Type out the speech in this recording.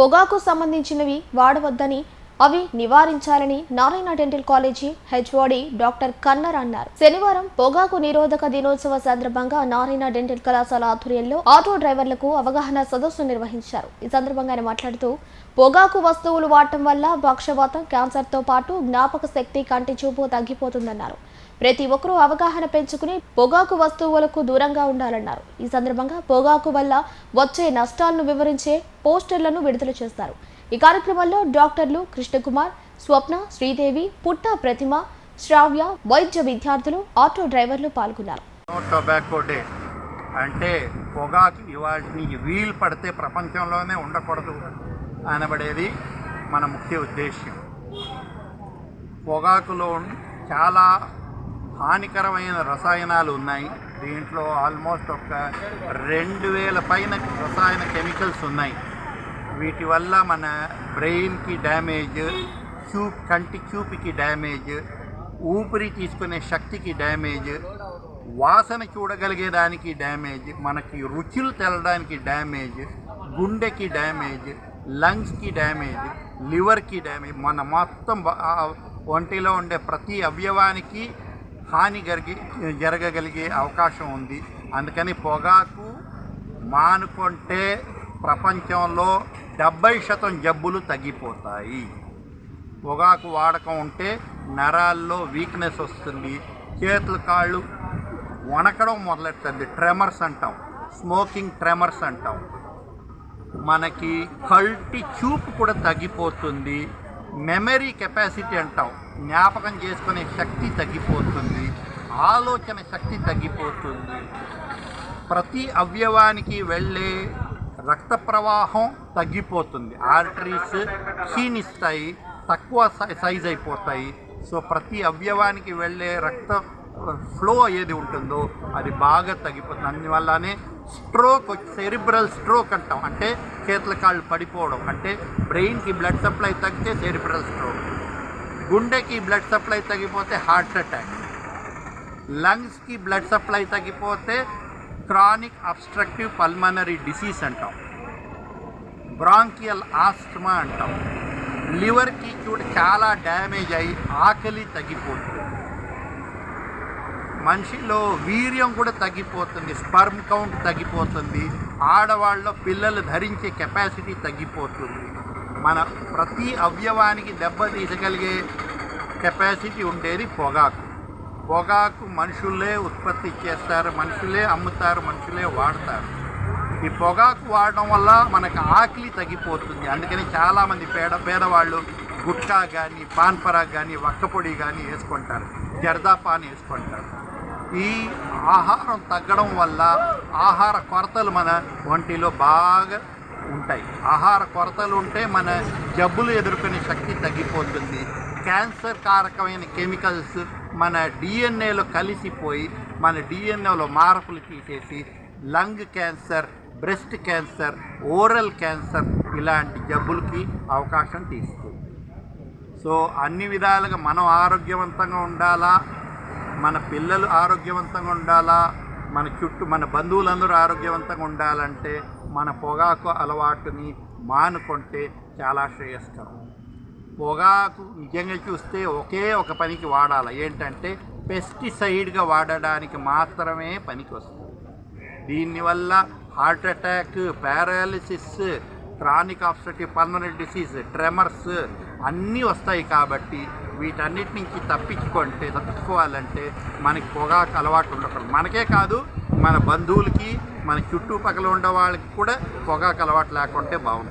పొగాకు సంబంధించినవి వాడవద్దని అవి నివారించాలని Narayana dental college HOD doctor Kannar అన్నారు. శనివారం పొగాకు నిరోధక దినోత్సవ సందర్భంగా నారాయణ డెంటల్ కళాశాల ఆధ్వర్యంలో ఆటో డ్రైవర్లకు అవగాహన సదస్సు నిర్వహించారు. ఈ సందర్భంగా ఆయన మాట్లాడుతూ పొగాకు వస్తువులు వాడటం వల్ల పక్షవాతం క్యాన్సర్తో పాటు జ్ఞాపక శక్తి కంటి చూపు తగ్గిపోతుందన్నారు. ప్రతి ఒక్కరూ అవగాహన పెంచుకుని పొగాకు వస్తువులకు దూరంగా ఉండాలన్నారు. ఈ సందర్భంగా పొగాకు వల్ల వచ్చే నష్టాలను వివరించే పోస్టర్లను విడుదల చేస్తారు ఈ కార్యక్రమంలో డాక్టర్లు కృష్ణకుమార్ స్వప్న శ్రీదేవి పుట్ట ప్రతిమ శ్రావ్య వైద్య విద్యార్థులు ఆటో డ్రైవర్లు పాల్గొన్నారు. టొబాకో డే అంటే పొగాకు ఇవాటిని వీలు పడితే ప్రపంచంలోనే ఉండకూడదు అనబడేది మన ముఖ్య ఉద్దేశ్యం. పొగాకులో చాలా హానికరమైన రసాయనాలు ఉన్నాయి. దీంట్లో ఆల్మోస్ట్ ఒక రెండు వేల పైన రసాయన కెమికల్స్ ఉన్నాయి. వీటి వల్ల మన బ్రెయిన్కి డ్యామేజ్ చూ కంటి చూపుకి డ్యామేజ్ ఊపిరి తీసుకునే శక్తికి డ్యామేజ్ వాసన చూడగలిగేదానికి డ్యామేజ్ మనకి రుచులు తెలడానికి డ్యామేజ్ గుండెకి డ్యామేజ్ లంగ్స్కి డ్యామేజ్ లివర్కి డ్యామేజ్ మన మొత్తం ఒంటిలో ఉండే ప్రతి అవయవానికి హాని జరిగి జరగగలిగే అవకాశం ఉంది. అందుకని పొగాకు మానుకుంటే ప్రపంచంలో డెబ్బై శాతం జబ్బులు తగ్గిపోతాయి. పొగాకు వాడకం ఉంటే నరాల్లో వీక్నెస్ వస్తుంది. చేతులు కాళ్ళు వణకడం మొదలెడుతుంది ట్రెమర్స్ అంటాం. స్మోకింగ్ ట్రెమర్స్ అంటాం. మనకి కల్టి చూపు కూడా తగ్గిపోతుంది. మెమరీ కెపాసిటీ అంటాం. జ్ఞాపకం చేసుకునే శక్తి తగ్గిపోతుంది. ఆలోచన శక్తి తగ్గిపోతుంది. ప్రతి అవయవానికి వెళ్ళే రక్త ప్రవాహం తగ్గిపోతుంది. ఆర్టరీస్ క్షీణిస్తాయి తక్కువ సై- సైజ్ అయిపోతాయి. సో ప్రతి అవయవానికి వెళ్ళే రక్త ఫ్లో ఏది ఉంటుందో అది బాగా తగ్గిపోతుంది. అందువల్లనే స్ట్రోక్ సెరిబ్రల్ స్ట్రోక్ అంటాం. అంటే చేతుల కాళ్ళు పడిపోవడం. అంటే బ్రెయిన్కి బ్లడ్ సప్లై తగ్గితే సెరిబ్రల్ స్ట్రోక్. గుండెకి బ్లడ్ సప్లై తగ్గిపోతే హార్ట్ అటాక్. లంగ్స్కి బ్లడ్ సప్లై తగ్గిపోతే క్రానిక్ అబ్స్ట్రక్టివ్ పల్మనరీ డిసీజ్ అంటాం. బ్రాంకియల్ ఆస్ట్మా అంటాం. లివర్కి చూడ చాలా డ్యామేజ్ అయ్యి ఆకలి తగ్గిపోతుంది. మనిషిలో వీర్యం కూడా తగ్గిపోతుంది స్పర్మ్ కౌంట్ తగ్గిపోతుంది ఆడవాళ్ళలో పిల్లలు ధరించే కెపాసిటీ తగ్గిపోతుంది. మన ప్రతి అవయవానికి దెబ్బ తీసగలిగే కెపాసిటీ ఉండేది పొగాకు. పొగాకు మనుషులే ఉత్పత్తి చేస్తారు మనుషులే అమ్ముతారు మనుషులే వాడతారు. ఈ పొగాకు వాడడం వల్ల మనకు ఆకలి తగ్గిపోతుంది. అందుకని చాలామంది పేద పేదవాళ్ళు గుట్కా కానీ పాన్పరాగ్ కానీ వక్కపొడి కానీ వేసుకుంటారు. జర్దా పాన్ వేసుకుంటారు. ఈ ఆహారం తగ్గడం వల్ల ఆహార కొరతలు మన ఒంటిలో బాగా ఉంటాయి. ఆహార కొరతలు ఉంటే మన జబ్బులు ఎదుర్కొనే శక్తి తగ్గిపోతుంది. క్యాన్సర్ కారకమైన కెమికల్స్ మన డిఎన్ఏలో కలిసిపోయి మన డిఎన్ఏలో మార్పులు తీసేసి lung cancer breast cancer oral cancer ఇలాంటి జబ్బులకి అవకాశం తీస్తుంది. సో అన్ని విధాలుగా మనం ఆరోగ్యవంతంగా ఉండాలా? మన పిల్లలు ఆరోగ్యవంతంగా ఉండాలా? మన చుట్టూ మన బంధువులందరూ ఆరోగ్యవంతంగా ఉండాలంటే మన పొగాకు అలవాటుని మానుకుంటే చాలా శ్రేయస్కరం. పొగాకు నిజంగా చూస్తే ఒకే ఒక పనికి వాడాలి? ఏంటంటే పెస్టిసైడ్గా వాడడానికి మాత్రమే పనికి వస్తుంది దీనివల్ల heart attack paralysis chronic obstructive permanent disease tremors అన్నీ వస్తాయి కాబట్టి వీటన్నిటి నుంచి తప్పించుకుంటే తప్పించుకోవాలంటే మనకి పొగాకు అలవాటు ఉండకూడదు. మనకే కాదు మన బంధువులకి మన చుట్టుపక్కల ఉండే వాళ్ళకి కూడా పొగాకు అలవాటు లేకుంటే బాగుంటుంది